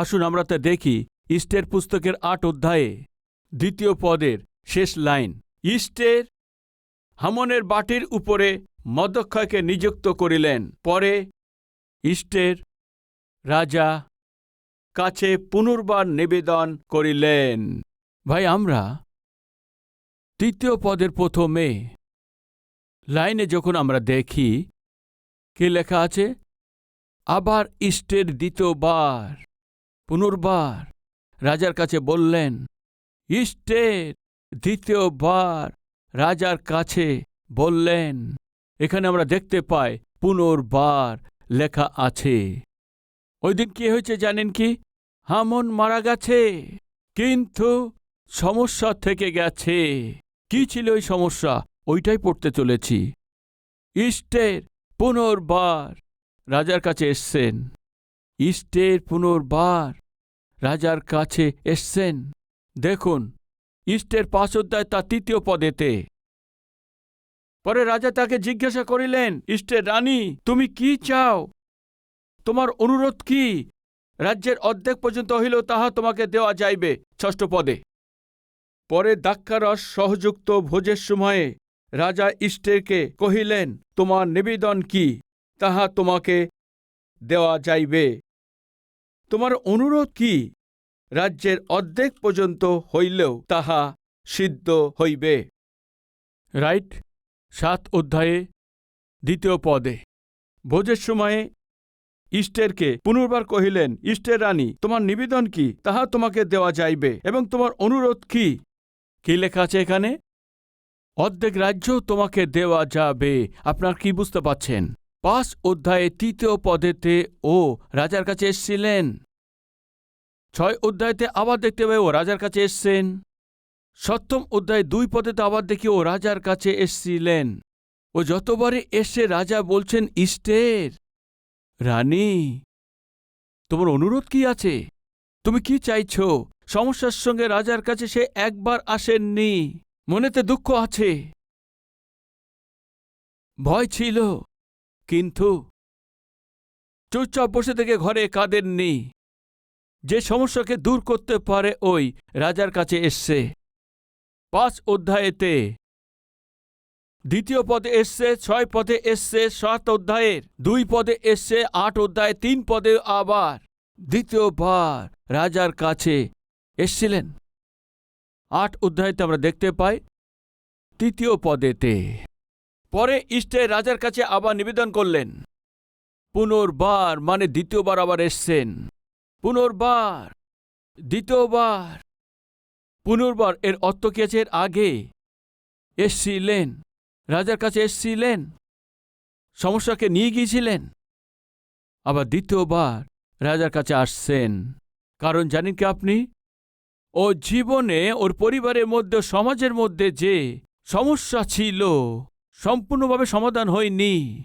আসুন আমরা তা দেখি ইস্টের পুস্তকের আট অধ্যায়ে, দ্বিতীয় পদের শেষ লাইন। ইস্টের হামনের বাটির উপরে মদক্ষয়কে নিযুক্ত করিলেন। পরে ইস্টের রাজা কাছে পুনর্বার নিবেদন করিলেন। ভাই, আমরা তৃতীয় পদের প্রথমে লাইনে যখন আমরা দেখি, কি লেখা আছে? আবার ইষ্টের দ্বিতীয়বার। পুনর্বার রাজার কাছে বললেন ইষ্টের দ্বিতীয়বার রাজার কাছে বললেন। এখানে আমরা দেখতে পাই পুনর্বার লেখা আছে। ওই দিন কি হয়েছে জানেন কি? হামন মারা গেছে, কিন্তু সমস্যা থেকে গেছে। কি ছিল ওই সমস্যা? ওইটাই পড়তে চলেছি। ইষ্টের পুনর্বার রাজার কাছে এসছেন। ইষ্টের পুনর্বার রাজার কাছে এসছেন। দেখুন, ইষ্টের পাঁচ অধ্যায় তা তৃতীয় পদেতে। পরে রাজা তাকে জিজ্ঞাসা করিলেন, ইষ্টের রানী, তুমি কি চাও? তোমার অনুরোধ কি? রাজ্যের অর্ধেক পর্যন্ত হইল তাহা তোমাকে দেওয়া যাইবে, ষষ্ঠ পদে। পরে দাক্ষারস সহযুক্ত ভোজের সময়ে রাজা ইষ্টেরকে কহিলেন, তোমার নিবেদন কি? তাহা তোমাকে দেওয়া যাইবে। তোমার অনুরোধ কি? রাজ্যের অর্ধেক পর্যন্ত হইলেও তাহা সিদ্ধ হইবে। রাইট, সাত অধ্যায়ে, দ্বিতীয় পদে। ভোজের সময়ে ইষ্টেরকে পুনর্বার কহিলেন, ইষ্টের রানী, তোমার নিবেদন কি? তাহা তোমাকে দেওয়া যাইবে। এবং তোমার অনুরোধ কি? কি লেখা আছে এখানে? অর্ধেক রাজ্য তোমাকে দেওয়া যাবে। আপনার কি বুঝতে পাচ্ছেন পাঁচ অধ্যায়ে তৃতীয় পদেতে ও রাজার কাছে এসছিলেন। ছয় অধ্যায়তে আবার দেখতে পাই ও রাজার কাছে এসছেন। সপ্তম অধ্যায় দুই পদেতে আবার দেখি ও রাজার কাছে এসছিলেন। ও যতবারে এসে রাজা বলছেন, ইষ্টের রানী, তোমার অনুরোধ কি আছে? তুমি কি চাইছ? সমস্যার সঙ্গে রাজার কাছে সে একবার আসেননি। মনেতে দুঃখ আছে। ভয় ছিল। কিন্তু চুপচাপ বসে থেকে ঘরে কাঁদেননি। যে সমস্যাকে দূর করতে পারে ওই রাজার কাছে এসছে। পাঁচ অধ্যায়েতে। দ্বিতীয় পদে এসছে, ছয় পদে এসছে, সাত অধ্যায়ের। দুই পদে এসছে, আট অধ্যায়ে, তিন পদে আবার। দ্বিতীয়বার রাজার কাছে এসছিলেন। আট অধ্যায়তে আমরা দেখতে পাই, তৃতীয় পদেতে। পরে ইষ্টে রাজার কাছে আবার নিবেদন করলেন, পুনর্বার মানে দ্বিতীয়বার আবার এসছেন। পুনর্বার, দ্বিতীয়বার। পুনর্বার এর অর্থ কি আছে? এর আগে এসছিলেন, রাজার কাছে এসছিলেন, সমস্যাকে নিয়ে গিয়েছিলেন। আবার দ্বিতীয়বার রাজার কাছে আসছেন। কারণ জানেন কি আপনি? ও জীবনে ওর পরিবারের মধ্যে, সমাজের মধ্যে যে সমস্যা ছিল সম্পূর্ণভাবে সমাধান হয়নি।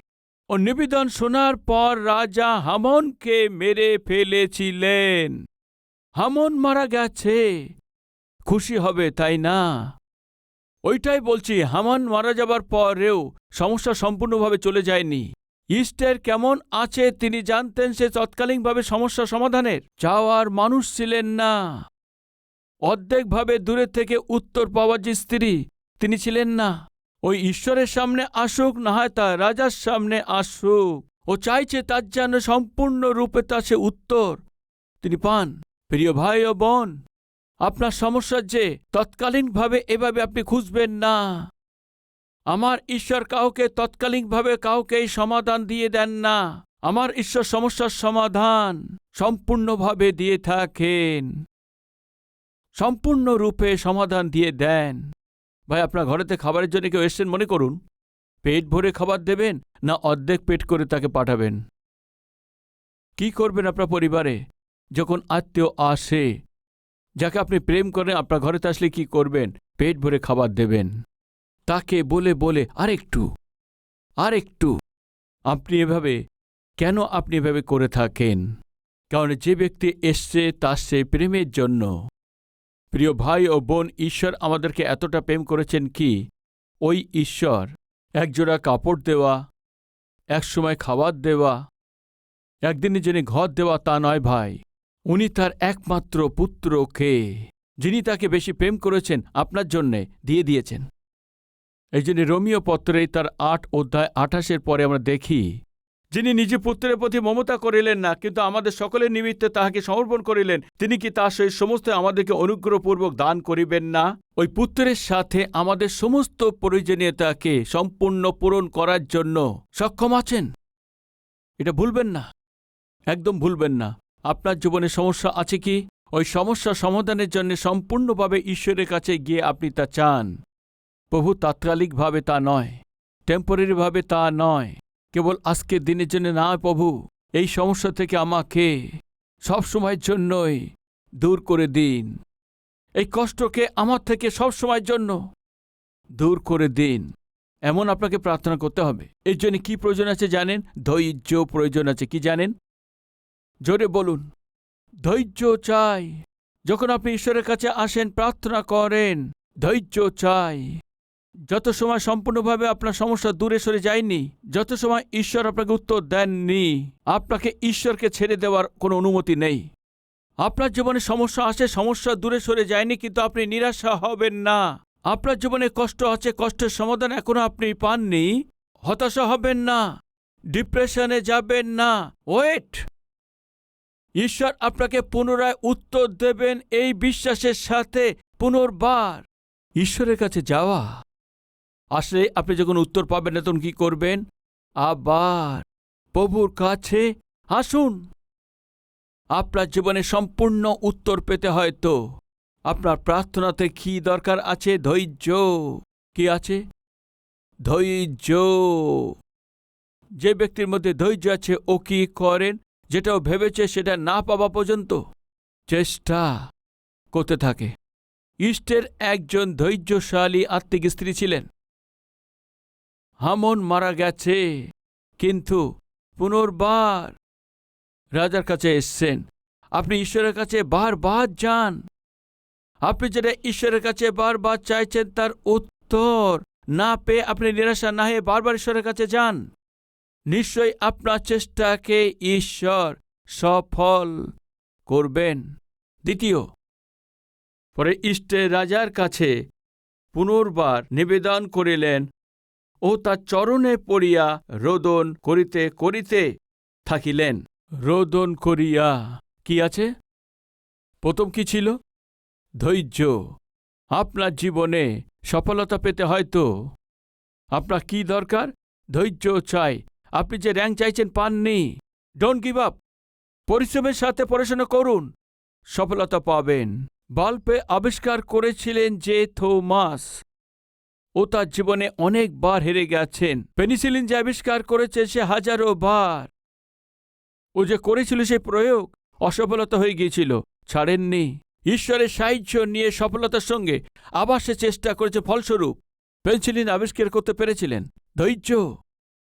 ও নিবেদন শোনার পর রাজা হামনকে মেরে ফেলেছিলেন। হামন মারা গেছে। খুশি হবে, তাই না? ওইটাই বলছি, হামান মারা যাবার পরেও সমস্যা সম্পূর্ণভাবে চলে যায়নি। ইস্টের কেমন আছে তিনি জানতেন সে তৎকালীনভাবে সমস্যা সমাধানের? চাওয়ার মানুষ ছিলেন না। অর্ধেকভাবে দূরে থেকে উত্তর পাওয়ার যে স্ত্রী, তিনি ছিলেন না। ওই ঈশ্বরের সামনে আসুক না হয় তা রাজার সামনে আসুক। ও চাইছে তার যেন সম্পূর্ণ রূপে তা সে উত্তর। তিনি পান। প্রিয় ভাই ও বোন, আপনার সমস্যার যে, তৎকালীনভাবে এভাবে আপনি খুঁজবেন না। আমার ঈশ্বর কাউকে তৎকালীনভাবে কাউকেই সমাধান দিয়ে দেন না। আমার ঈশ্বর সমস্যার সমাধান সম্পূর্ণভাবে দিয়ে থাকেন। সম্পূর্ণরূপে সমাধান দিয়ে দেন। ভাই, আপনার ঘরেতে খাবারের জন্য কেউ এসছেন মনে করুন? পেট ভরে খাবার দেবেন না অর্ধেক পেট করে তাকে পাঠাবেন? কি করবেন আপনার পরিবারে? যখন আত্মীয় আসে, যাকে আপনি প্রেম করেন, আপনার ঘরেতে আসলে কি করবেন? পেট ভরে খাবার দেবেন। তাকে বলে বলে, আরেকটু আরেকটু। আপনি এভাবে, কেন আপনি এভাবে করে থাকেন? কারণ যে ব্যক্তি এসছে তার সে প্রেমের জন্য। প্রিয় ভাই ও বোন, ঈশ্বর আমাদেরকে এতটা প্রেম করেছেন কি? ওই ঈশ্বর, একজোড়া কাপড় দেওয়া, একসময় খাবার দেওয়া একদিনের জন্য ঘর দেওয়া তা নয় ভাই, উনি তার একমাত্র পুত্রকে যিনি তাকে বেশি প্রেম করেছেন আপনার জন্যে দিয়ে দিয়েছেন। এই জন্য রোমিও পত্রে তার আট অধ্যায় আঠাশের পরে আমরা দেখি যিনি নিজে পুত্রের প্রতি মমতা করিলেন না, কিন্তু আমাদের সকলের নিমিত্তে তাহাকে সমর্পণ করিলেন, তিনি কি তার সহিত সমস্ত আমাদেরকে অনুগ্রহপূর্বক দান করিবেন না? ওই পুত্রের সাথে আমাদের সমস্ত প্রয়োজনীয়তাকে সম্পূর্ণ পূরণ করার জন্য সক্ষম আছেন? এটা ভুলবেন না। একদম ভুলবেন না। আপনার জীবনে সমস্যা আছে কি? ওই সমস্যা সমাধানের জন্য সম্পূর্ণভাবে ঈশ্বরের কাছে গিয়ে আপনি তা চান। প্রভু তাৎকালিকভাবে তা নয় টেম্পোরারিভাবে তা নয়। কেবল আজকের দিনের জন্য না প্রভু, এই সমস্যা থেকে আমাকে সবসময়ের জন্যই দূর করে দিন। এই কষ্টকে আমার থেকে সবসময়ের জন্য দূর করে দিন। এমন আপনাকে প্রার্থনা করতে হবে। এর জন্য কি প্রয়োজন আছে জানেন? ধৈর্য প্রয়োজন আছে। কি জানেন? জোরে বলুন। ধৈর্য চাই। যখন আপনি ঈশ্বরের কাছে আসেন, প্রার্থনা করেন, ধৈর্য চাই। যত সময় সম্পূর্ণভাবে আপনার সমস্যা দূরে সরে যায়নি, যত সময় ঈশ্বর আপনাকে উত্তর দেননি, আপনাকে ঈশ্বরকে ছেড়ে দেওয়ার কোনো অনুমতি নেই। আপনার জীবনে সমস্যা আছে সমস্যা দূরে সরে যায়নি, কিন্তু আপনি নিরাশা হবেন না। আপনার জীবনে কষ্ট আছে, কষ্টের সমাধান এখনও আপনি পাননি, হতাশা হবেন না, ডিপ্রেশনে যাবেন না। ওয়েট! ঈশ্বর আপনাকে পুনরায় উত্তর দেবেন এই বিশ্বাসের সাথে পুনর্বার। ঈশ্বরের কাছে যাওয়া আসলে আপনি যখন উত্তর পাবেন না, তখন কি করবেন? আবার প্রভুর কাছে আসুন। আপনার জীবনে সম্পূর্ণ উত্তর পেতে হয়তো। আপনার প্রার্থনাতে কি দরকার আছে? ধৈর্য। কি আছে? ধৈর্য। যে ব্যক্তির মধ্যে ধৈর্য আছে, ও কি করেন? যেটাও ভেবেছে, সেটা না পাওয়া পর্যন্ত চেষ্টা করতে থাকে। ইষ্টের একজন ধৈর্যশালী আত্মিক স্ত্রী ছিলেন। হামন মারা গেছে, কিন্তু পুনর্বার রাজার কাছে এসছেন। আপনি ঈশ্বরের কাছে বারবার যান। আপনি যেটা ঈশ্বরের কাছে বারবার চাইছেন, তার উত্তর না পেয়ে আপনি নিরাশা না হয়ে বারবার ঈশ্বরের কাছে যান। নিশ্চয়ই আপনার চেষ্টাকে ঈশ্বর সফল করবেন। দ্বিতীয়, পরে ইষ্টের রাজার কাছে পুনর্বার নিবেদন করিলেন ও তার চরণে পড়িয়া রোদন করিতে করিতে থাকিলেন। রোদন করিয়া, কি আছে? প্রথম কি ছিল? ধৈর্য। আপনার জীবনে সফলতা পেতে হয়তো। আপনার কি দরকার? ধৈর্য চাই। আপনি যে র্যাঙ্ক চাইছেন পাননি। ডোন্ট গিভ আপ পরিশ্রমের সাথে পড়াশোনা করুন। সফলতা পাবেন। বাল্পে আবিষ্কার করেছিলেন যে থোমাস। ও তার জীবনে অনেকবার হেরে গেছেন। পেনিসিলিন যে আবিষ্কার করেছে সে হাজারো বার। ও যে করেছিল সে প্রয়োগ অসফলতা হয়ে গিয়েছিল, ছাড়েননি। ঈশ্বরের সাহায্য নিয়ে সফলতার সঙ্গে আবার সে চেষ্টা করেছে, ফলস্বরূপ পেন্সিলিন আবিষ্কার করতে পেরেছিলেন। ধৈর্য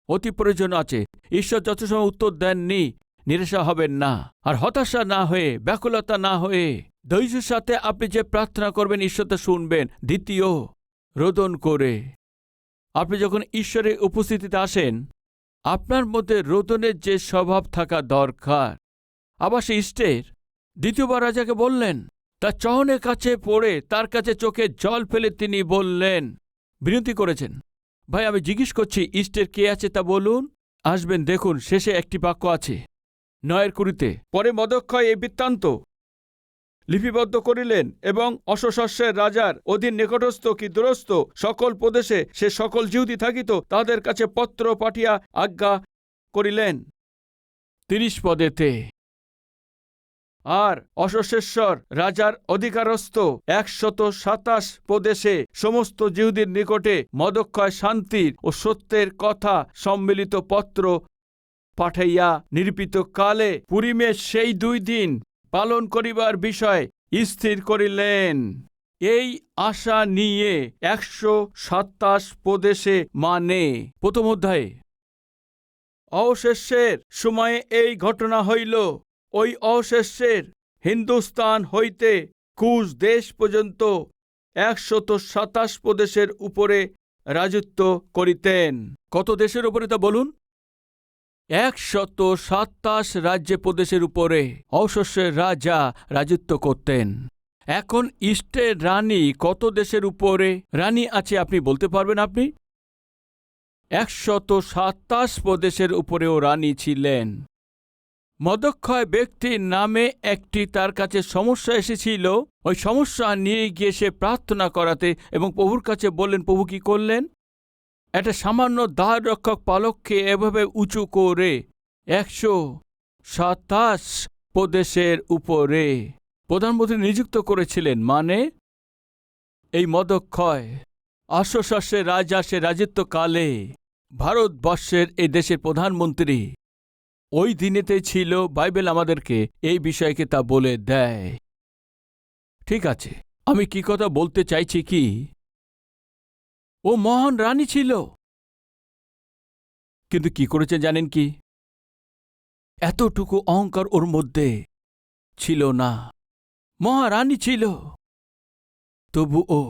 অতি প্রয়োজন আছে। ঈশ্বর যত সময় উত্তর দেননি, নিরাশা হবেন না। আর হতাশা না হয়ে, ব্যাকুলতা না হয়ে, ধৈর্যের সাথে আপনি যে প্রার্থনা করবেন, ঈশ্বর তা শুনবেন। দ্বিতীয় রোদন করে। আপনি যখন ঈশ্বরের উপস্থিতিতে আসেন, আপনার মধ্যে রোদনের যে স্বভাব থাকা দরকার, আবার সে ইষ্টের। দ্বিতীয়বার রাজাকে বললেন, তার চহনের কাছে পড়ে, তার কাছে চোখে জল ফেলে তিনি বললেন, বিনতি করেছেন। ভাই, আমি জিজ্ঞেস করছি, ইষ্টের কে আছে তা বলুন। আসবেন, দেখুন, শেষে একটি বাক্য আছে, নয়ের কুড়িতে, পরে মদক্ষয় এই বৃত্তান্ত লিপিবদ্ধ করিলেন এবং অশ্বশস্যের রাজার অধীন নিকটস্থ কি দূরস্থ সকল প্রদেশে সে সকল জিহুদি থাকিত তাদের কাছে পত্র পাঠিয়া আজ্ঞা করিলেন। তিরিশ পদেতে। আর অশ্বশেশ্বর রাজার অধিকারস্থ একশত সাতাশ প্রদেশে সমস্ত জিহুদির নিকটে মদক্ষয় শান্তির ও সত্যের কথা সম্মিলিত পত্র পাঠাইয়া নির্পিত কালে পুরিমে সেই দুই দিন পালন করিবার বিষয় স্থির করিলেন। এই আশা নিয়ে একশো সাতাশ প্রদেশে মানে প্রথম অধ্যায়ে। অবশেষের সময়ে এই ঘটনা হইল, ওই অবশেষের হিন্দুস্তান হইতে কুশ দেশ পর্যন্ত একশত সাতাশ প্রদেশের উপরে রাজত্ব করিতেন। কত দেশের উপরে তা বলুন? একশত সাতাশ রাজ্য প্রদেশের উপরে অশস্যের রাজা রাজত্ব করতেন। এখন ইস্টের রানী কত দেশের উপরে? রানী আছে, আপনি বলতে পারবেন আপনি? একশত সাতাশ প্রদেশের উপরেও রানী ছিলেন। মদক্ষয় ব্যক্তির নামে একটি তার কাছে সমস্যা এসেছিল। ওই সমস্যা নিয়ে গিয়ে সে প্রার্থনা করাতে এবং প্রভুর কাছে বললেন, প্রভু কি করলেন? একটা সামান্য দ্বার রক্ষক পালককে এভাবে উঁচু করে একশো সাতাশ প্রদেশের উপরে প্রধানমন্ত্রী নিযুক্ত করেছিলেন। মানে? এই মদক্ষয় আশ্বশ্বাসের রাজা, সে রাজত্বকালে ভারতবর্ষের এই দেশের প্রধানমন্ত্রী। ওই দিনেতে ছিল বাইবেল আমাদেরকে এই বিষয়কে তা বলে দেয়। ঠিক আছে, আমি কি কথা বলতে চাইছি কি? ও মহান রানী ছিল। কিন্তু কি করেছে জানেন কি? এতটুকু অহংকার ওর মধ্যে ছিল না। মহারানী ছিল। তবু ও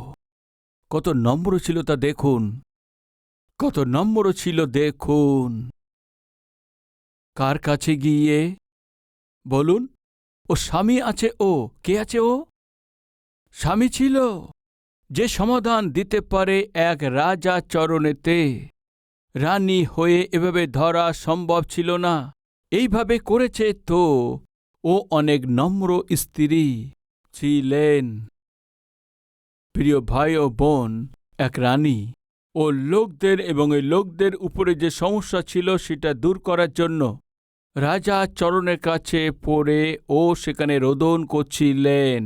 কত নম্র ছিল তা দেখুন। কত নম্র ছিল দেখুন। কার কাছে গিয়ে? বলুন, ও স্বামী আছে ও? কে আছে ও? স্বামী ছিল। যে সমাধান দিতে পারে এক রাজা চরণেতে। রানী হয়ে এভাবে ধরা সম্ভব ছিল না। এইভাবে করেছে তো ও অনেক নম্র স্ত্রী ছিলেন। প্রিয় ভাই ও বোন, এক রানী ও লোকদের এবং এই লোকদের উপরে যে সমস্যা ছিল সেটা দূর করার জন্য রাজা চরণের কাছে পড়ে ও সেখানে রোদন করছিলেন।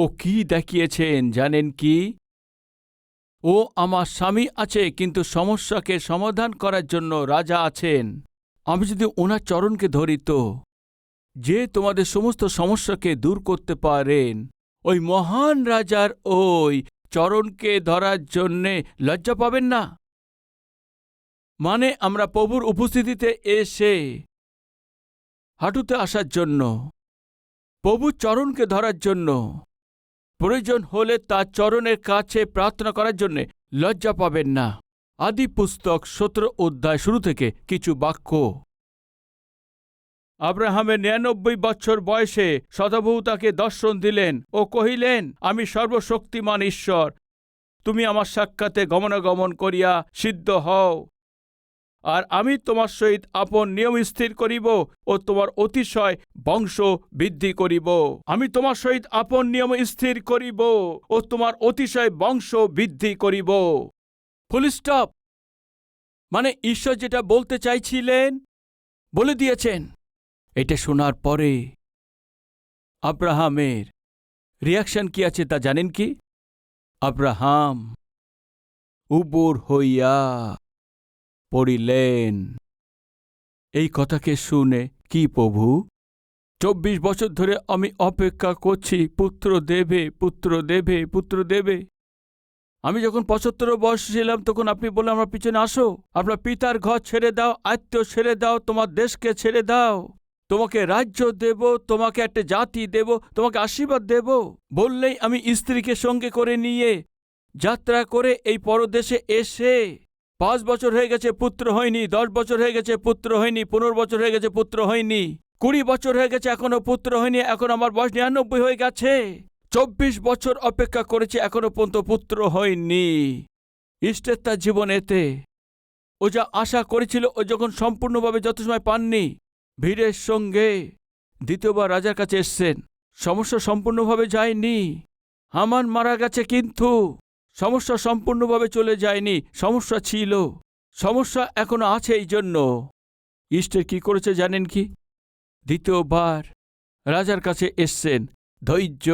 ও কি দেখিয়েছেন, জানেন কি? ও আমার স্বামী আছে, কিন্তু সমস্যাকে সমাধান করার জন্য রাজা আছেন। আমি যদি ওনার চরণকে ধরি তো? যে তোমাদের সমস্ত সমস্যাকে দূর করতে পারেন। ওই মহান রাজার ওই চরণকে ধরার জন্যে লজ্জা পাবেন না? মানে আমরা প্রভুর উপস্থিতিতে এসে হাঁটুতে আসার জন্য, প্রভুর চরণকে ধরার জন্য প্রয়োজন হলে তার চরণের কাছে প্রার্থনা করার জন্যে লজ্জা পাবেন না। আদি পুস্তক সতেরো অধ্যায় শুরু থেকে কিছু বাক্য। আব্রাহামের নিরানব্বই বছর বয়সে সদাবহু তাকে দর্শন দিলেন ও কহিলেন, আমি সর্বশক্তিমান ঈশ্বর। তুমি আমার সাক্ষাতে গমনাগমন করিয়া সিদ্ধ হও। আর আমি তোমার সহিত আপন নিয়ম স্থির করিব ও তোমার অতিশয় বংশ বৃদ্ধি করিব। আমি তোমার সহিত আপন নিয়ম স্থির করিব ও তোমার অতিশয় বংশ বৃদ্ধি করিব। ফুল স্টপ মানে ঈশ্বর যেটা বলতে চাইছিলেন, বলে দিয়েছেন। এটা শোনার পরে আব্রাহামের রিয়াকশন কি আছে তা জানেন কি? আব্রাহাম, উবুর হইয়া পড়িলেন। এই কথাকে শুনে কি প্রভু? চব্বিশ বছর ধরে আমি অপেক্ষা করছি, পুত্র দেবে পুত্র দেবে পুত্র দেবে। আমি যখন পঁচাত্তর বয়স ছিলাম, তখন আপনি বললেন, আমার পিছনে আসো। আপনার পিতার ঘর ছেড়ে দাও, আত্মীয় ছেড়ে দাও, তোমার দেশকে ছেড়ে দাও। তোমাকে রাজ্য দেব, তোমাকে একটা জাতি দেব, তোমাকে আশীর্বাদ দেব। বললেই আমি স্ত্রীকে সঙ্গে করে নিয়ে যাত্রা করে এই পরদেশে এসে পাঁচ বছর হয়ে গেছে পুত্র হয়নি, দশ বছর হয়ে গেছে পুত্র হয়নি, পনেরো বছর হয়ে গেছে পুত্র হয়নি, কুড়ি বছর হয়ে গেছে এখনও পুত্র হয়নি, এখন আমার বয়স নিরানব্বই হয়ে গেছে। চব্বিশ বছর অপেক্ষা করেছে, এখনও পর্যন্ত পুত্র হয়নি। ইষ্টের তার জীবনেতে ও যা আশা করেছিল, ও যখন সম্পূর্ণভাবে যত সময় পাননি, ভিড়ের সঙ্গে দ্বিতীয়বার রাজার কাছে এসছেন। সমস্যা সম্পূর্ণভাবে যায়নি। হামান মারা গেছে কিন্তু সমস্যা সম্পূর্ণভাবে চলে যায়নি, সমস্যা ছিল। সমস্যা এখনও আছে এই জন্য। ইস্টের কি করেছে জানেন কি? দ্বিতীয়বার রাজার কাছে এসছেন। ধৈর্য।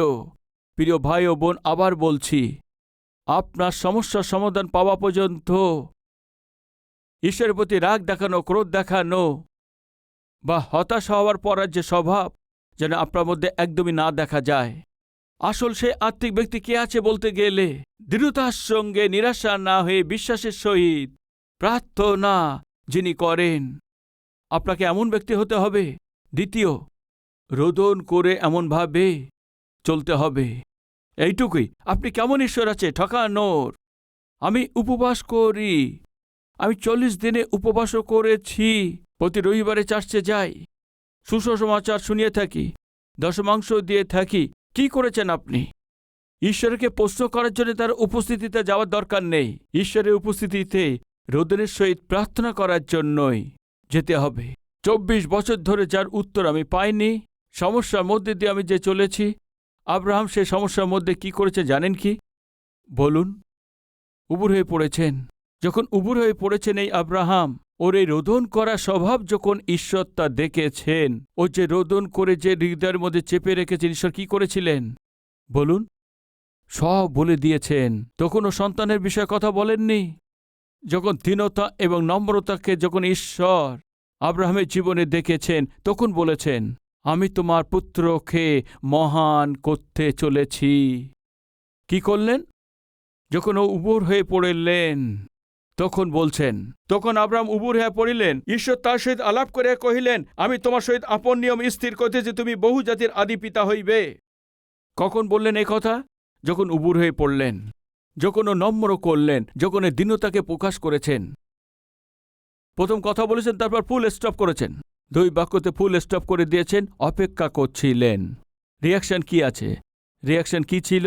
প্রিয় ভাই ও বোন, আবার বলছি, আপনার সমস্যার সমাধান পাওয়া পর্যন্ত ঈশ্বরের প্রতি রাগ দেখানো, ক্রোধ দেখানো বা হতাশ হওয়ার পরার যে স্বভাব যেন আপনার মধ্যে একদমই না দেখা যায়। আসল সে আত্মিক ব্যক্তি কে আছে বলতে গেলে? দৃঢ়তার সঙ্গে নিরাশা না হয়ে বিশ্বাসের সহিত প্রার্থনা যিনি করেন, আপনাকে এমন ব্যক্তি হতে হবে। দ্বিতীয়, রোদন করে এমনভাবে চলতে হবে। এইটুকুই। আপনি কেমন ঈশ্বর আছে? ঠকানোর আমি উপবাস করি। আমি চল্লিশ দিনে উপবাসও করেছি। প্রতি রবিবারে চার্চে যাই। সুসমাচার শুনিয়ে থাকি। দশমাংশ দিয়ে থাকি। কি করেছেন আপনি? ঈশ্বরকে প্রশ্ন করার জন্য তার উপস্থিতিতে যাওয়ার দরকার নেই। ঈশ্বরের উপস্থিতিতে রোদনের সহিত প্রার্থনা করার জন্যই যেতে হবে। চব্বিশ বছর ধরে যার উত্তর আমি পাইনি, সমস্যার মধ্যে দিয়ে আমি যে চলেছি, আব্রাহাম সে সমস্যার মধ্যে কি করেছে জানেন কি? বলুন। উবুর হয়ে পড়েছেন। যখন উবুর হয়ে পড়েছেন এই আব্রাহাম ওর এই রোদন করা স্বভাব যখন ঈশ্বর তা দেখেছেন, ও যে রোদন করে যে হৃদয়ের মধ্যে চেপে রেখেছেন, ঈশ্বর কি করেছিলেন? বলুন। সব বলে দিয়েছেন। তখন ও সন্তানের বিষয়ে কথা বলেননি। যখন দীনতা এবং নম্রতাকে যখন ঈশ্বর আব্রাহামের জীবনে দেখেছেন, তখন বলেছেন, আমি তোমার পুত্রকে মহান করতে চলেছি। কি করলেন? যখন ও উবর হয়ে পড়লেন তখন বলছেন, তখন আব্রাম উবুর হয়ে পড়িলেন। ঈশ্বর তার সহিত আলাপ করে কহিলেন, আমি তোমার সহিত আপন নিয়ম স্থির করতে যে তুমি বহু জাতির আদি পিতা হইবে। কখন বললেন এই কথা? যখন উবুর হয়ে পড়লেন যখন ও নম্র করলেন যখন এ দীনতাকে প্রকাশ করেছেন। প্রথম কথা বলেছেন, তারপর ফুল স্টপ করেছেন। দুই বাক্যতে ফুল স্টপ করে দিয়েছেন, অপেক্ষা করছিলেন। রিয়াকশন কি আছে? রিয়াকশন কি ছিল?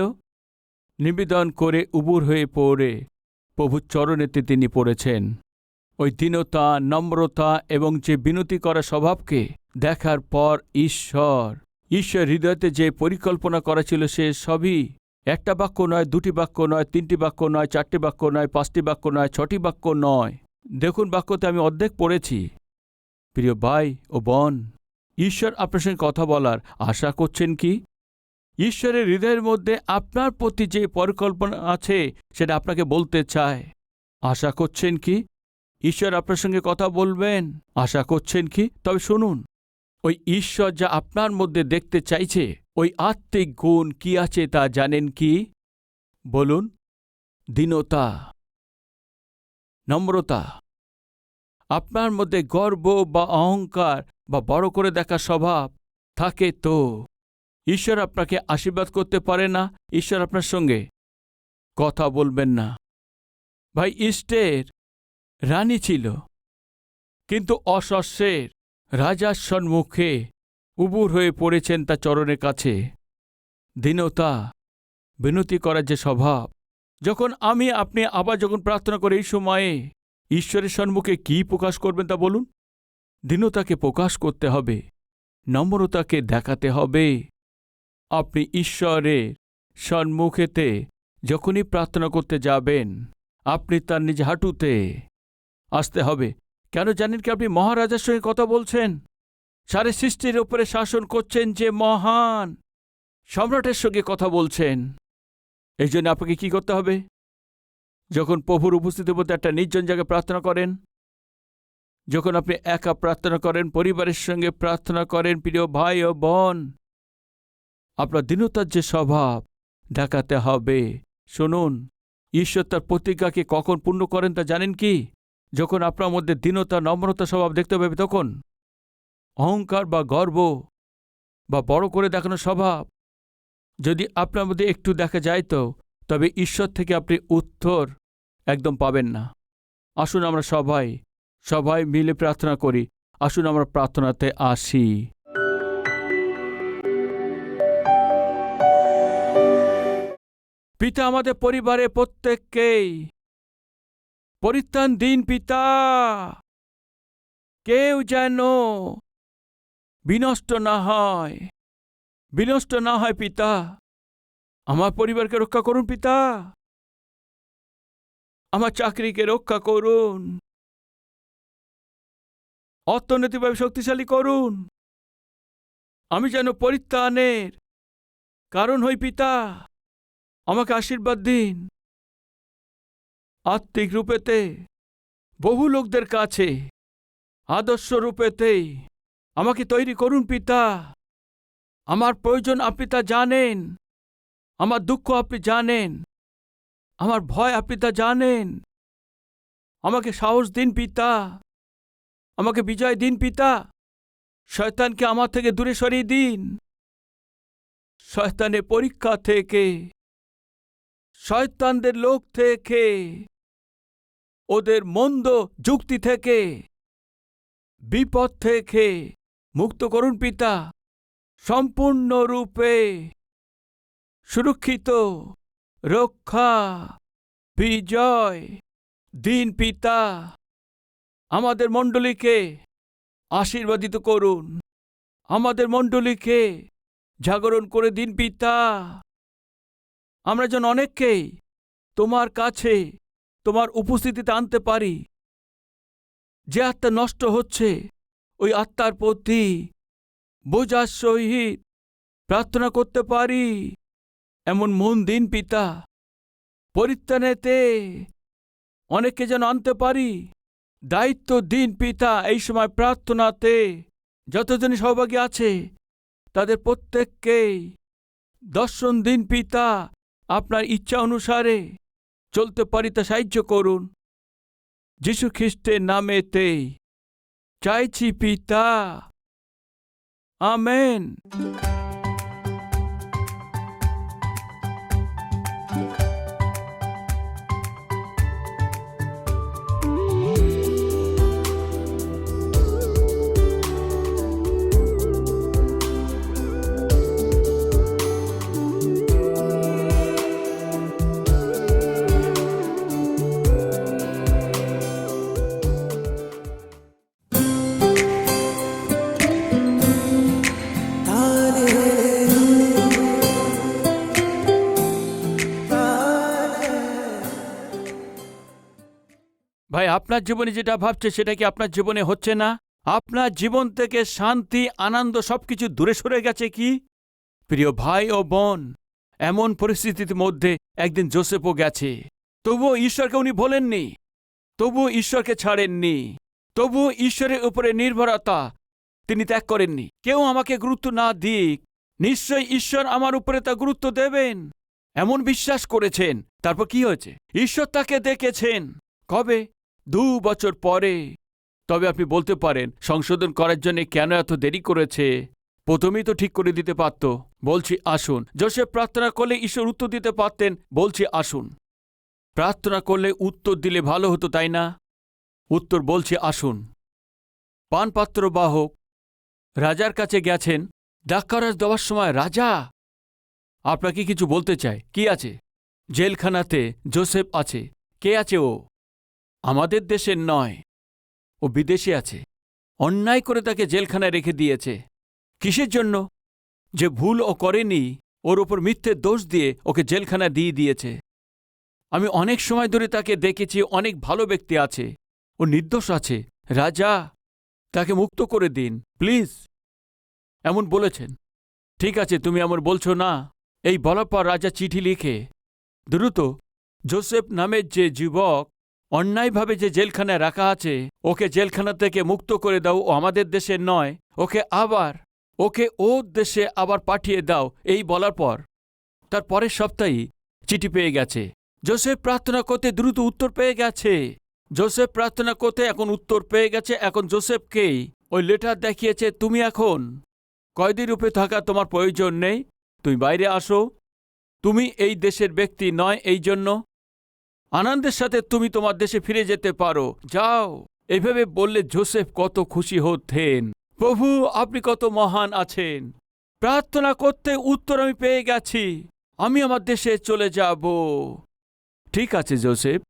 নিবেদন করে উবুর হয়ে পড়ে। প্রভুর চরণেতে তিনি পড়েছেন। ওই দীনতা, নম্রতা এবং যে বিনতি করা স্বভাবকে দেখার পর ঈশ্বর ঈশ্বর হৃদয়তে যে পরিকল্পনা করা ছিল সে সবই একটা বাক্য নয়, দুটি বাক্য নয়, তিনটি বাক্য নয়, চারটি বাক্য নয়, পাঁচটি বাক্য নয়, ছটি বাক্য নয়। দেখুন বাক্যতে আমি অর্ধেক পড়েছি। প্রিয় ভাই ও বন, ঈশ্বর আপনার সঙ্গে কথা বলার আশা করছেন কি? ঈশ্বরের হৃদয়ের মধ্যে আপনার প্রতি যে পরিকল্পনা আছে, সেটা আপনাকে বলতে চায়। আশা করছেন কি? ঈশ্বর আপনার সঙ্গে কথা বলবেন? আশা করছেন কি? তবে শুনুন, ওই ঈশ্বর যা আপনার মধ্যে দেখতে চাইছে, ওই আত্মিক গুণ কি আছে তা জানেন কি? বলুন, দীনতা, নম্রতা, আপনার মধ্যে গর্ব বা অহংকার বা বড় করে দেখা স্বভাব থাকে তো? ঈশ্বর আপনাকে আশীর্বাদ করতে পারে না, ঈশ্বর আপনার সঙ্গে কথা বলবেন না। ভাই, ইষ্টের রানী ছিল, কিন্তু অশস্যের রাজার সম্মুখে উবুর হয়ে পড়েছেন তা চরণের কাছে। দীনতা, বিনতি করার যে স্বভাব, যখন আমি, আপনি আবার যখন প্রার্থনা করে এই সময়ে ঈশ্বরের সম্মুখে কি প্রকাশ করবেন তা বলুন। দীনতাকে প্রকাশ করতে হবে, নম্রতাকে দেখাতে হবে। আপনি ঈশ্বরের সম্মুখেতে যখনই প্রার্থনা করতে যাবেন, আপনি তার নিজ হাঁটুতে আসতে হবে। কেন জানেন কি আপনি মহারাজার সঙ্গে কথা বলছেন? সারে সৃষ্টির ওপরে শাসন করছেন যে মহান সম্রাটের সঙ্গে কথা বলছেন। এই জন্য আপনাকে কি করতে হবে? যখন প্রভুর উপস্থিতির মধ্যে একটা নির্জন জায়গায় প্রার্থনা করেন, যখন আপনি একা প্রার্থনা করেন, পরিবারের সঙ্গে প্রার্থনা করেন, প্রিয় ভাই ও বোন আপনার দীনতার যে স্বভাব দেখাতে হবে। শুনুন, ঈশ্বর তার প্রতিজ্ঞাকে কখন পূর্ণ করেন তা জানেন কি? যখন আপনার মধ্যে দীনতা, নম্রতা স্বভাব দেখতে পাবে তখন। অহংকার বা গর্ব বা বড় করে দেখানো স্বভাব। যদি আপনার মধ্যে একটু দেখা যায় তো, তবে ঈশ্বর থেকে আপনি উত্তর একদম পাবেন না। আসুন আমরা সবাই সবাই মিলে প্রার্থনা করি। আসুন আমরা প্রার্থনাতে আসি। পিতা আমাদের পরিবারে প্রত্যেককেই। পরিত্রাণ দিন পিতা। কেউ যেন বিনষ্ট না হয়। বিনষ্ট না হয় পিতা। আমার পরিবারকে রক্ষা করুন পিতা। আমার চাকরিকে রক্ষা করুন। অর্থনৈতিকভাবে শক্তিশালী করুন। আমি যেন পরিত্রাণের কারণ হই পিতা। আমাকে আশীর্বাদ দিন। আত্মিক রূপেতে, বহু লোকদের কাছে, আদর্শ রূপেতেই আমাকে তৈরি করুন পিতা। আমার প্রয়োজন আপনি তা জানেন, আমার দুঃখ আপনি জানেন, আমার ভয় আপনি তা জানেন। আমাকে সাহস দিন পিতা, আমাকে বিজয় দিন পিতা। শয়তানকে আমার থেকে দূরে সরিয়ে দিন। শয়তানের পরীক্ষা থেকে শয়তানদের লোক থেকে, ওদের মন্দ যুক্তি থেকে, বিপদ থেকে মুক্ত করুন পিতা, সম্পূর্ণরূপে সুরক্ষিত, রক্ষা, বিজয় দিন পিতা, আমাদের মণ্ডলীকে আশীর্বাদিত করুন, আমাদের মণ্ডলীকে জাগরণ করে দিন পিতা। আমরা যেন অনেককেই তোমার কাছে, তোমার উপস্থিতিতে আনতে পারি। যে আত্মা নষ্ট হচ্ছে, ওই আত্মার প্রতি বোঝার সহিত প্রার্থনা করতে পারি। এমন মন দিন পিতা, পরিত্রাণেতে অনেককে যেন আনতে পারি। দায়িত্ব দিন পিতা, এই সময় প্রার্থনাতে যতজন সহভাগী আছে, তাদের প্রত্যেককেই দর্শন দিন পিতা আপনার ইচ্ছা অনুসারে চলতে পারি তা সাহায্য করুন। যীশু খ্রিস্টের নামেতে চাইছি পিতা। আমেন। আপনার জীবনে যেটা ভাবছে সেটা কি আপনার জীবনে হচ্ছে না? আপনার জীবন থেকে শান্তি, আনন্দ সবকিছু দূরে সরে গেছে কি? প্রিয় ভাই ও বোন, এমন পরিস্থিতির মধ্যে একদিন জোসেফও গেছে। তবুও ঈশ্বরকে উনি বলেননি তবুও ঈশ্বরকে ছাড়েননি। তবুও ঈশ্বরের উপরে নির্ভরতা তিনি ত্যাগ করেননি। কেউ আমাকে গুরুত্ব না দিক। নিশ্চয় ঈশ্বর আমার উপরে তা গুরুত্ব দেবেন। এমন বিশ্বাস করেছেন। তারপর কি হয়েছে? ঈশ্বর তাকে দেখেছেন। কবে? দু বছর পরে। তবে আপনি বলতে পারেন, সংশোধন করার জন্য কেন এত দেরি করেছে? প্রথমেই তো ঠিক করে দিতে পারত। বলছি, আসুন। জোসেফ প্রার্থনা করলে ঈশ্বর উত্তর দিতে পারতেন। বলছি, আসুন। প্রার্থনা করলে উত্তর দিলে ভালো হতো, তাই না? উত্তর বলছি, আসুন। পানপাত্র বাহক, রাজার কাছে গেছেন। ডাক্কারাজ দেওয়ার সময়, রাজা, আপনাকে কিছু বলতে চাই। কি আছে? জেলখানাতে জোসেফ আছে। কে আছে ও? আমাদের দেশের নয়। ও বিদেশে আছে। অন্যায় করে তাকে জেলখানায় রেখে দিয়েছে। কিসের জন্য? যে ভুল ও করেনি, ওর ওপর মিথ্যে দোষ দিয়ে ওকে জেলখানা দিয়ে দিয়েছে। আমি অনেক সময় ধরে তাকে দেখেছি, অনেক ভালো ব্যক্তি আছে। ও নির্দোষ আছে। রাজা, তাকে মুক্ত করে দিন, প্লিজ। এমন বলেছেন। ঠিক আছে, তুমি এমন বলছো না। এই বলার পর রাজা চিঠি লিখে, দ্রুত, জোসেফ নামের যে যুবক অন্যায়ভাবে যে জেলখানায় রাখা আছে, ওকে জেলখানা থেকে মুক্ত করে দাও, ও আমাদের দেশে নয়, ওকে আবার, ওকে ওর দেশে আবার পাঠিয়ে দাও, এই বলার পর। তার পরের সপ্তাহেই চিঠি পেয়ে গেছে। জোসেফ প্রার্থনা করতে দ্রুত উত্তর পেয়ে গেছে। জোসেফ প্রার্থনা করতে এখন উত্তর পেয়ে গেছে, এখন জোসেফকেই ওই লেটার দেখিয়েছে, তুমি এখন কয়দি রূপে থাকা তোমার প্রয়োজন নেই, তুমি বাইরে আসো। তুমি এই দেশের ব্যক্তি নয়, এই জন্য আনন্দের সাথে তুমি তোমার দেশে ফিরে যেতে পারো। যাও। এইভাবে বললে জোসেফ কত খুশি হতেন। প্রভু, আপনি কত মহান আছেন। প্রার্থনা করতে উত্তর আমি পেয়ে গেছি। আমি আমার দেশে চলে যাব। ঠিক আছে, জোসেফ।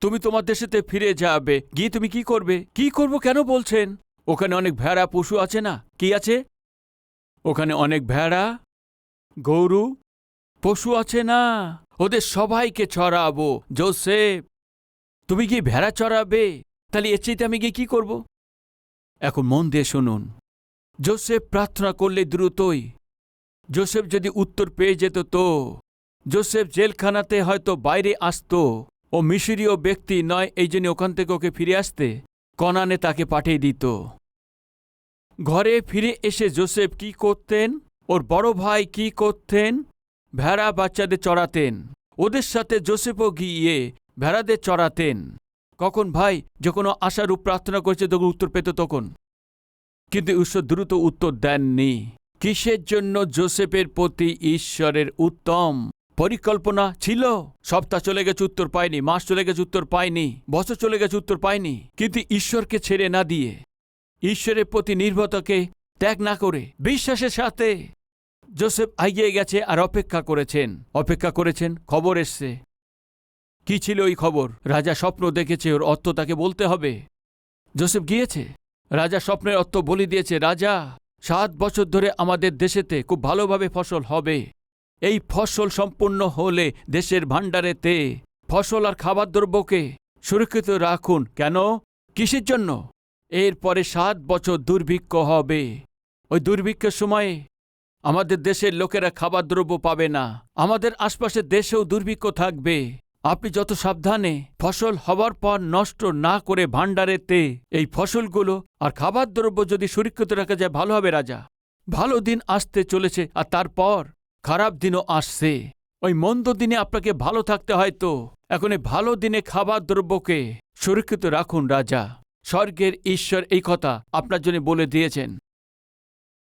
তুমি তোমার দেশেতে ফিরে যাবে। গিয়ে তুমি কি করবে? কি করব কেন বলছেন? ওখানে অনেক ভেড়া, পশু আছে না? কি আছে? ওখানে অনেক ভেড়া, গরু, পশু আছে না? ওদের সবাইকে চড়াবো। জোসেফ, তুমি গিয়ে ভেড়া চড়াবে? তাহলে এর চাইতে আমি গিয়ে কি করব? এখন মন দিয়ে শুনুন। জোসেফ প্রার্থনা করলে দ্রুতই। জোসেফ যদি উত্তর পেয়ে যেত তো। জোসেফ জেলখানাতে হয়তো বাইরে আসত। ও মিশরীয় ব্যক্তি নয়, এই জন্য ওখান থেকে ওকে ফিরে আসতে কনানে তাকে পাঠিয়ে দিত। ঘরে ফিরে এসে জোসেফ কি করতেন? ওর বড় ভাই কি করতেন? ভেড়া বাচ্চাদের চড়াতেন। ওদের সাথে জোসেফও গিয়ে ভেড়াদের চড়াতেন। কখন ভাই যখন ও আশারূপ প্রার্থনা করেছে তখন উত্তর পেত তখন। কিন্তু ঈশ্বর দ্রুত উত্তর দেননি। কিসের জন্য জোসেফের প্রতি ঈশ্বরের উত্তম পরিকল্পনা ছিল? সপ্তাহ চলে গেছে, উত্তর পায়নি। মাস চলে গেছে, উত্তর পায়নি। বছর চলে গেছে, উত্তর পায়নি। কিন্তু ঈশ্বরকে ছেড়ে না দিয়ে, ঈশ্বরের প্রতি নির্ভরতাকে ত্যাগ না করে, বিশ্বাসের সাথে জোসেফ এগিয়ে গেছে আর অপেক্ষা করেছেন। অপেক্ষা করেছেন, খবর এসছে। কি ছিল ওই খবর? রাজা স্বপ্ন দেখেছে, ওর অর্থ তাকে বলতে হবে। জোসেফ গিয়েছে। রাজা স্বপ্নের অর্থ বলি দিয়েছে, রাজা, সাত বছর ধরে আমাদের দেশেতে খুব ভালোভাবে ফসল হবে। এই ফসল সম্পূর্ণ হলে দেশের ভাণ্ডারেতে ফসল আর খাবার দ্রব্যকে সুরক্ষিত রাখুন। কেন? কিসের জন্য? এরপরে সাত বছর দুর্ভিক্ষ হবে। ওই দুর্ভিক্ষের সময়ে আমাদের দেশের লোকেরা খাবার দ্রব্য পাবে না। আমাদের আশপাশের দেশেও দুর্ভিক্ষ থাকবে। আপনি যত সাবধানে ফসল হবার পর নষ্ট না করে ভাণ্ডারেতে এই ফসলগুলো আর খাবার দ্রব্য যদি সুরক্ষিত রাখা যায়, ভালো হবে রাজা। ভালো দিন আসতে চলেছে আর তারপর খারাপ দিনও আসছে। ওই মন্দ দিনে আপনাকে ভালো থাকতে হয় তো। এখন ভালো দিনে খাবার দ্রব্যকে সুরক্ষিত রাখুন রাজা। স্বর্গের ঈশ্বর এই কথা আপনার জন্য বলে দিয়েছেন।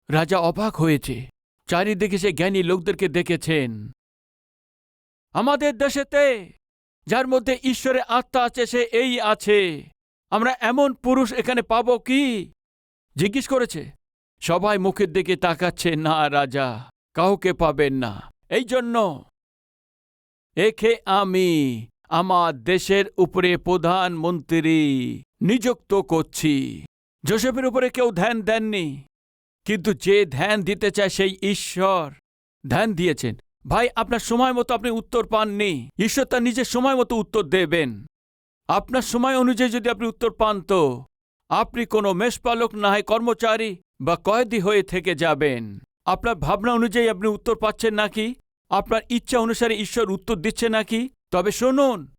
রাজা অবাক হয়েছে। চারিদিকে সে জ্ঞানী লোকদেরকে দেখেছেন। আমাদের দেশেতে, যার মধ্যে ঈশ্বরের আত্মা আছে, সে এই আছে। আমরা এমন পুরুষ এখানে পাব কি? জিজ্ঞেস করেছে। সবাই মুখের দিকে তাকাচ্ছে, না রাজা, কাউকে পাবেন না। এই জন্য একে আমি আমার দেশের উপরে প্রধানমন্ত্রী নিযুক্ত করছি। জোসেফের উপরে কেউ ধ্যান দেননি। কিন্তু যে ধ্যান দিতে চায় সেই ঈশ্বর। ধ্যান দিয়েছেন। ভাই, আপনার সময় মতো আপনি উত্তর পাননি। ঈশ্বর তার নিজের সময় মতো উত্তর দেবেন। আপনার সময় অনুযায়ী যদি আপনি উত্তর পান তো, আপনি কোনো মেষপালক না হয় কর্মচারী বা কয়েদি হয়ে থেকে যাবেন। আপনার ভাবনা অনুযায়ী আপনি উত্তর পাচ্ছেন নাকি? আপনার ইচ্ছা অনুসারে ঈশ্বর উত্তর দিচ্ছে নাকি? তবে শুনুন,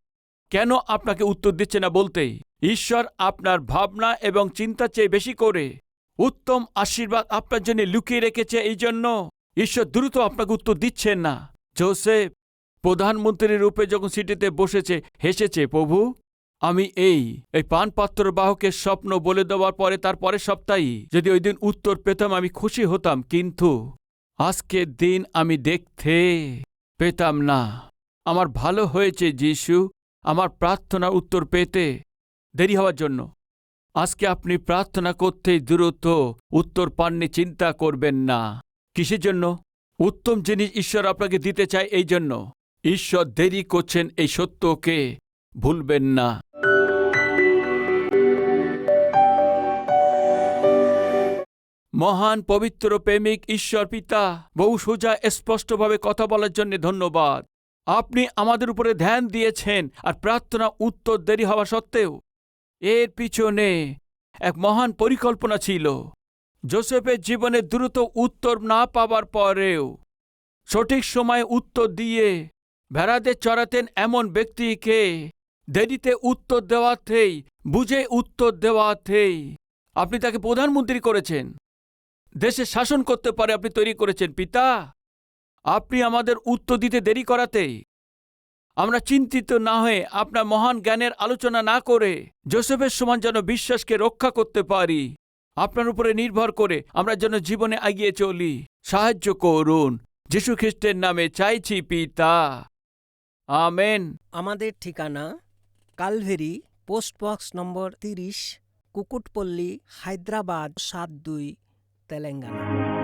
কেন আপনাকে উত্তর দিচ্ছে না বলতেই? ঈশ্বর আপনার ভাবনা এবং চিন্তা চেয়ে বেশি করে উত্তম আশীর্বাদ আপনার জন্য লুকিয়ে রেখেছে এই জন্য ঈশ্বর দ্রুত আপনাকে উত্তর দিচ্ছেন না। জোসেফ প্রধানমন্ত্রীর রূপে যখন সিটিতে বসেছে, হেসেছে, প্রভু, আমি এই এই পানপাত্র বাহকের স্বপ্ন বলে দেওয়ার পরে তার পরের সপ্তাহে যদি ওই দিন উত্তর পেতাম, আমি খুশি হতাম। কিন্তু আজকের দিন আমি দেখতে পেতাম না। আমার ভালো হয়েছে, যিশু। আমার প্রার্থনার উত্তর পেতে দেরি হওয়ার জন্য। আজকে আপনি প্রার্থনা করতেই দ্রুত উত্তর পাননি, চিন্তা করবেন না। কিসের জন্য? উত্তম জিনিস ঈশ্বর আপনাকে দিতে চায়, এই জন্য। ঈশ্বর দেরি করছেন এই সত্যকে ভুলবেন না। মহান পবিত্র প্রেমিক ঈশ্বর পিতা, বহু সোজা, স্পষ্টভাবে কথা বলার জন্য ধন্যবাদ। আপনি আমাদের উপরে ধ্যান দিয়েছেন আর প্রার্থনা উত্তর দেরি হওয়া সত্ত্বেও এর পিছনে এক মহান পরিকল্পনা ছিল। জোসেফের জীবনে দ্রুত উত্তর না পাবার পরেও সঠিক সময়ে উত্তর দিয়ে ভেড়াদের চড়াতেন এমন ব্যক্তিকে দেরিতে উত্তর দেওয়াতেই, বুঝে উত্তর দেওয়াতেই আপনি তাকে প্রধানমন্ত্রী করেছেন। দেশে শাসন করতে পারে আপনি তৈরি করেছেন। পিতা, আপনি আমাদের উত্তর দিতে দেরি করাতেই আমরা চিন্তিত না হয়ে আপনার মহান জ্ঞানের আলোচনা না করে জোসেফের সমান যেন বিশ্বাসকে রক্ষা করতে পারি। আপনার উপরে নির্ভর করে আমরা যেন জীবনে এগিয়ে চলি। সাহায্য করুন। যীশু খ্রিস্টের নামে চাইছি, পিতা। আমেন। আমাদের ঠিকানা কালভেরি, পোস্ট বক্স নম্বর তিরিশ, কুকুটপল্লী, হায়দ্রাবাদ সাত দুই, তেলেঙ্গানা।